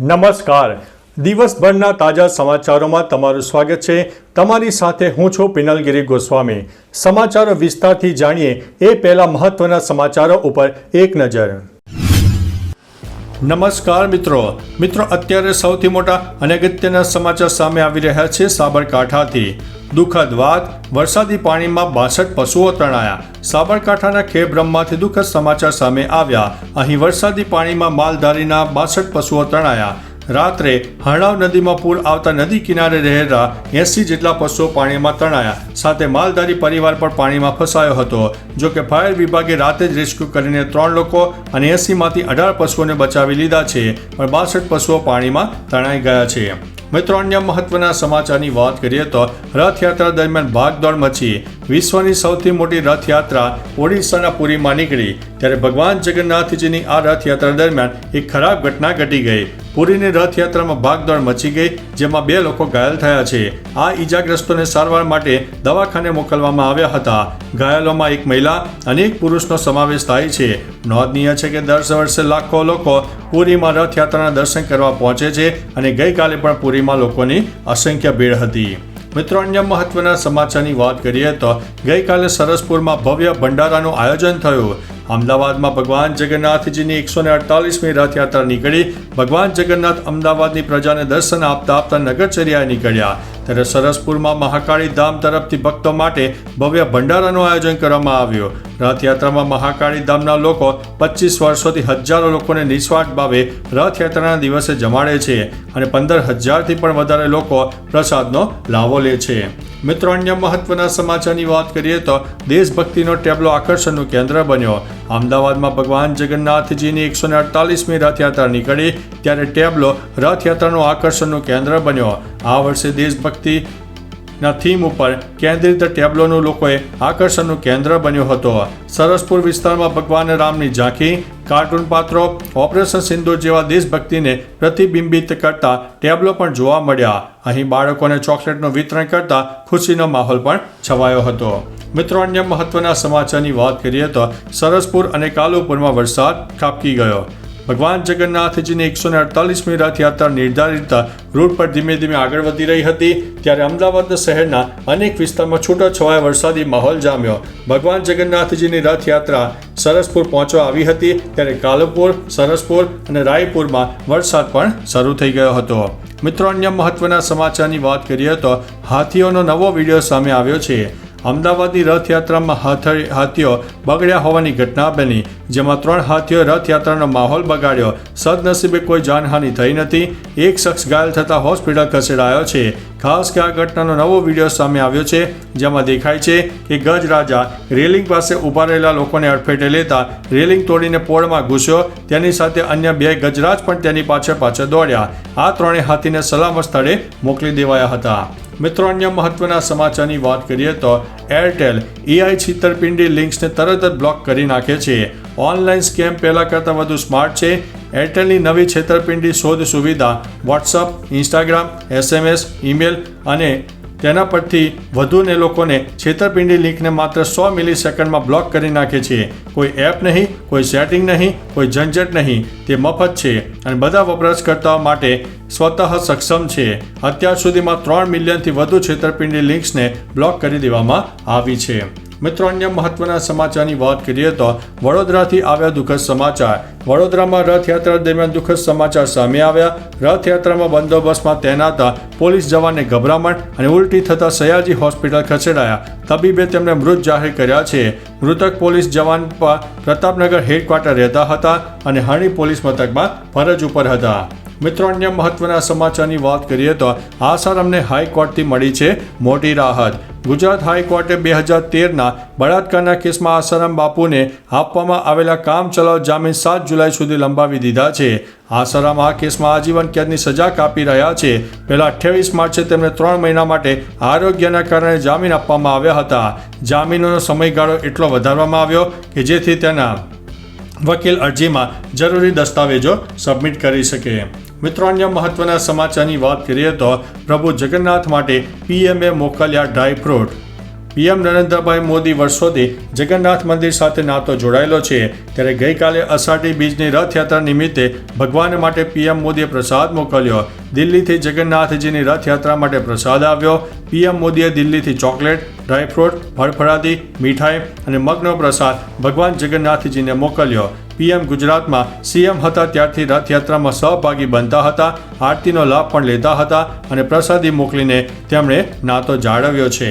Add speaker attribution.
Speaker 1: નમસ્કાર. દિવસભરના તાજા સમાચારોમાં તમારું સ્વાગત છે. તમારી સાથે હું છું પિનલગીરી ગોસ્વામી. સમાચારો વિસ્તારથી જાણીએ એ પહેલા મહત્વના સમાચારો ઉપર એક નજર. નમસ્કાર મિત્રો. મિત્રો, અત્યારે સૌથી મોટા અને અગત્યના સમાચાર સામે આવી રહ્યા છે સાબરકાંઠાથી. દુઃખદ વાત, વરસાદી પાણીમાં બાસઠ પશુઓ તણાયા. સાબરકાંઠાના ખેબ્રહ્મમાંથી દુઃખદ સમાચાર સામે આવ્યા. અહીં વરસાદી પાણીમાં માલધારીના બાસઠ પશુઓ તણાયા. રાત્રે હરણાવ નદીમાં પૂર આવતા નદી કિનારે રહેલા એસી જેટલા પશુઓ પાણીમાં તણાયા. સાથે માલધારી પરિવાર પણ પાણીમાં ફસાયો હતો. જો કે ફાયર વિભાગે રાતે જ રેસ્ક્યુ કરીને ત્રણ લોકો અને એસીમાંથી અઢાર પશુઓને બચાવી લીધા છે. પણ બાસઠ પશુઓ પાણીમાં તણાઈ ગયા છે. મિત્રો, અન્ય મહત્વના સમાચારની વાત કરીએ તો રથયાત્રા દરમિયાન ભાગદોડ મચી વિશ્વની સૌથી મોટી રથયાત્રા ઓડિશાના પુરીમાં નીકળી. ત્યારે ભગવાન જગન્નાથજીની આ રથયાત્રા દરમિયાન એક ખરાબ ઘટના ઘટી ગઈ. પુરીની રથયાત્રામાં ભાગદોડ મચી ગઈ જેમાં બે લોકો ઘાયલ થયા છે. આ ઈજાગ્રસ્તોને સારવાર માટે દવાખાને મોકલવામાં આવ્યા હતા. ઘાયલોમાં એક મહિલા અને એક પુરુષનો સમાવેશ થાય છે. નોંધનીય છે કે દર વર્ષે લાખો લોકો પુરીમાં રથયાત્રાના દર્શન કરવા પહોંચે છે અને ગઈકાલે પણ પુરીમાં લોકોની અસંખ્ય ભીડ હતી. મિત્રો, અન્ય મહત્વના સમાચારની વાત કરીએ તો ગઈકાલે સરસપુરમાં ભવ્ય ભંડારાનું આયોજન થયું. અમદાવાદમાં ભગવાન જગન્નાથજીની એકસો ને અડતાલીસમી રથયાત્રા નીકળી. ભગવાન જગન્નાથ અમદાવાદની પ્રજાને દર્શન આપતા આપતા નગરચર્યાએ નીકળ્યા. ત્યારે સરસપુરમાં મહાકાળી ધામ તરફથી ભક્તો માટે ભવ્ય ભંડારાનું આયોજન કરવામાં આવ્યું. રથયાત્રામાં મહાકાળી ધામના લોકો પચીસ વર્ષોથી હજારો લોકોને નિસ્વાર્થ ભાવે રથયાત્રાના દિવસે જમાડે છે અને પંદર હજારથી પણ વધારે લોકો પ્રસાદનો લાવો લે છે. મિત્રો, અન્ય મહત્વના સમાચારની વાત કરીએ તો દેશભક્તિનો ટેબલો આકર્ષણનું કેન્દ્ર બન્યો. અમદાવાદમાં ભગવાન જગન્નાથજીની એકસો ને અડતાલીસમી રથયાત્રા નીકળી, ત્યારે ટેબલો રથયાત્રાનું આકર્ષણનું કેન્દ્ર બન્યો. આ વર્ષે દેશભક્તિ ના થીમ ઉપર કેન્દ્રિત ટેબ્લોનું લોકોએ આકર્ષણનું કેન્દ્ર બન્યો હતો. સરસપુર વિસ્તારમાં ભગવાન રામની ઝાંખી, કાર્ટૂન પાત્રો, ઓપરેશન સિંધુ જેવા દેશભક્તિને પ્રતિબિંબિત કરતા ટેબ્લો પણ જોવા મળ્યા. અહીં બાળકોને ચોકલેટનું વિતરણ કરતા ખુશીનો માહોલ પણ છવાયો હતો. મિત્રો, અન્ય મહત્વના સમાચારની વાત કરીએ તો સરસપુર અને કાલુપુરમાં વરસાદ ખાબકી ગયો. ભગવાન જગન્નાથજીની એકસો ને અડતાલીસમી રથયાત્રા નિર્ધારિત રૂટ પર ધીમે ધીમે આગળ વધી રહી હતી, ત્યારે અમદાવાદ શહેરના અનેક વિસ્તારમાં છૂટો છવાયો વરસાદી માહોલ જામ્યો. ભગવાન જગન્નાથજીની રથયાત્રા સરસપુર પહોંચવા આવી હતી, ત્યારે કાલુપુર, સરસપુર અને રાયપુરમાં વરસાદ પણ શરૂ થઈ ગયો હતો. મિત્રો, અન્ય મહત્વના સમાચારની વાત કરીએ તો હાથીઓનો નવો વીડિયો સામે આવ્યો છે. અમદાવાદની રથયાત્રામાં હાથી હાથીઓ બગડ્યા હોવાની ઘટના બની, જેમાં ત્રણ હાથીઓ રથયાત્રાનો માહોલ બગાડ્યો. સદનસીબે કોઈ જાનહાનિ થઈ નથી. એક શખ્સ ઘાયલ થતાં હોસ્પિટલ ખસેડાયો છે. ખાસ કે આ ઘટનાનો નવો વીડિયો સામે આવ્યો છે, જેમાં દેખાય છે કે ગજરાજા રેલિંગ પાસે ઊભા રહેલા લોકોને અડફેટે લેતા રેલિંગ તોડીને પોળમાં ઘૂસ્યો. તેની સાથે અન્ય બે ગજરાજ પણ તેની પાછળ પાછળ દોડ્યા. આ ત્રણેય હાથીને સલામત સ્થળે મોકલી દેવાયા હતા. મિત્રો, અન્ય મહત્વના સમાચારની વાત કરીએ તો એરટેલ એઆઈ છેતરપિંડી લિંક્સને તરત જ બ્લોક કરી નાખે છે. ઓનલાઈન સ્કેમ પહેલાં કરતાં વધુ સ્માર્ટ છે. એરટેલની નવી છેતરપિંડી શોધ સુવિધા વોટ્સઅપ ઇન્સ્ટાગ્રામ એસએમએસ ઈમેલ અને તેના પરથી વધુને લોકોને છેતરપિંડી લિંકને માત્ર સો મિલી સેકન્ડમાં બ્લોક કરી નાખે છે. કોઈ એપ નહીં, કોઈ સેટિંગ નહીં, કોઈ ઝંઝટ નહીં. તે મફત છે અને બધા વપરાશકર્તાઓ માટે સ્વતઃ સક્ષમ છે. અત્યાર સુધીમાં ત્રણ મિલિયનથી વધુ છેતરપિંડી લિંક્સને બ્લોક કરી દેવામાં આવી છે. મિત્રો, અન્ય મહત્વના સમાચારની વાત કરીએ તો વડોદરાથી આવ્યા દુઃખદ સમાચાર. વડોદરામાં રથયાત્રા દરમિયાન દુઃખદ સમાચાર સામે આવ્યા. રથયાત્રામાં બંદોબસ્તમાં તૈનાત પોલીસ જવાનને ગભરામણ અને ઉલટી થતા સયાજી હોસ્પિટલ ખસેડાયા. તબીબે તેમને મૃત જાહેર કર્યા છે. મૃતક પોલીસ જવાન પ્રતાપનગર હેડક્વાર્ટર રહેતા હતા અને હણી પોલીસ મથકમાં ફરજ ઉપર હતા. મિત્રો, અન્ય મહત્વના સમાચારની વાત કરીએ તો આસારામને હાઈકોર્ટથી મળી છે મોટી રાહત. ગુજરાત હાઈકોર્ટે બે હજાર તેરના બળાત્કારના કેસમાં આસારામ બાપુને આપવામાં આવેલા કામ ચલાવ જામીન સાત જુલાઈ સુધી લંબાવી દીધા છે. આસારામ આ કેસમાં આજીવન કેદની સજા કાપી રહ્યા છે. પહેલા અઠ્યાવીસ માર્ચે તેમને ત્રણ મહિના માટે આરોગ્યના કારણે જામીન આપવામાં આવ્યા હતા. જામીનનો સમયગાળો એટલો વધારવામાં આવ્યો કે જેથી તેના વકીલ અરજીમાં જરૂરી દસ્તાવેજો સબમિટ કરી શકે. મિત્રો અન્ય મહત્વના સમાચારની વાત કરીએ તો પ્રભુ જગન્નાથ માટે પીએમએ મોકલ્યા dry fruit PM Narendrabhai Modi વર્ષોથી જગન્નાથ મંદિર સાથે નાતો જોડાયેલો છે. ત્યારે ગઈકાલે અષાઢી બીજની રથયાત્રા નિમિત્તે ભગવાન માટે પીએમ મોદીએ પ્રસાદ મોકલ્યો. દિલ્હીથી જગન્નાથજીની રથયાત્રા માટે પ્રસાદ આવ્યો. પીએમ મોદીએ દિલ્હીથી ચોકલેટ, ડ્રાયફ્રૂટ, ફળફળાદી, મીઠાઈ અને મગનો પ્રસાદ ભગવાન જગન્નાથજીને મોકલ્યો. પીએમ ગુજરાતમાં સીએમ હતા ત્યારથી રથયાત્રામાં સહભાગી બનતા હતા, આરતીનો લાભ પણ લેતા હતા અને પ્રસાદી મોકલીને તેમણે નાતો જાળવ્યો છે.